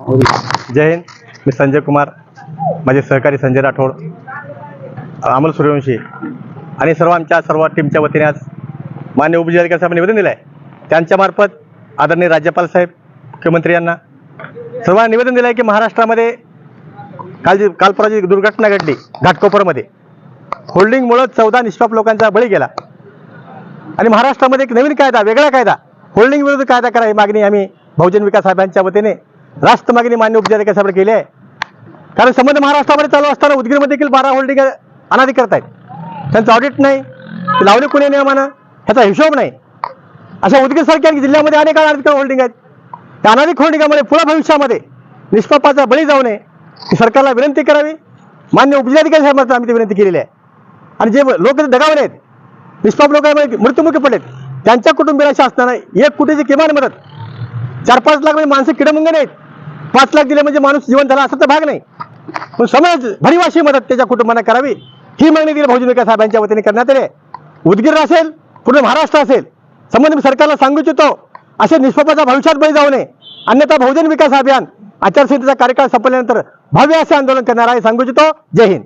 जय हिंद मी संजय कुमार माझे सहकारी संजय राठोड अमोल सूर्यवंशी आणि सर्व आमच्या सर्व टीमच्या वतीने आज मान्य उपजिल्हाधिकारी साहेब निवेदन दिलं आहे त्यांच्यामार्फत आदरणीय राज्यपाल साहेब मुख्यमंत्री यांना सर्वांना निवेदन दिलं आहे की महाराष्ट्रामध्ये काल जी कालपरा जी दुर्घटना घडली घाटकोपरमध्ये होल्डिंगमुळं चौदा निष्पाप लोकांचा बळी गेला. आणि महाराष्ट्रामध्ये एक नवीन कायदा वेगळा कायदा होल्डिंग विरुद्ध कायदा करा ही मागणी आम्ही बहुजन विकास साहेबांच्या वतीने राष्ट्र मागणी मान्य उपजिल्हाधिकारी केली आहे. कारण संबंध महाराष्ट्रामध्ये चालू असताना उदगीरमध्ये देखील बारा होल्डिंग अनाधिकृत आहेत. त्यांचं ऑडिट नाही लावले कोणी नियमानं ह्याचा हिशोब नाही. अशा उदगीरसारख्या जिल्ह्यामध्ये अनेक अनाधिकृत होल्डिंग आहेत. त्या अनाधिक होल्डिंगामुळे पुढे भविष्यामध्ये निष्पापाचा बळी जाऊ नये ही सरकारला विनंती करावी. मान्य उपजिल्हाधिकारी साहेबांना आम्ही ती विनंती केलेली आहे. आणि जे लोक दगावले आहेत निष्पाप लोकांमध्ये मृत्युमुखी पडलेत. त्यांच्या कुटुंबियाशी असताना एक कोटीची किमान मदत. चार पाच लाख म्हणजे माणसं किडमुंगे नाहीत पाच लाख दिले म्हणजे माणूस जीवन झाला असं तर भाग नाही. पण समाज भरीवाशी मदत त्याच्या कुटुंबांना करावी ही मागणी दिली भाऊजी विकास साहेबांच्या वतीने करण्यात आली उदगीर असेल पूर्ण महाराष्ट्र असेल संबंध मी सरकारला सांगू इच्छितो असे निष्पापाचा भविष्यात बळी जाऊ नये. अन्यथा बहुजन विकास अभियान आचारसंहितेचा कार्यकाळ संपल्यानंतर भव्य असे आंदोलन करणार आहे सांगू इच्छितो. जय हिंद.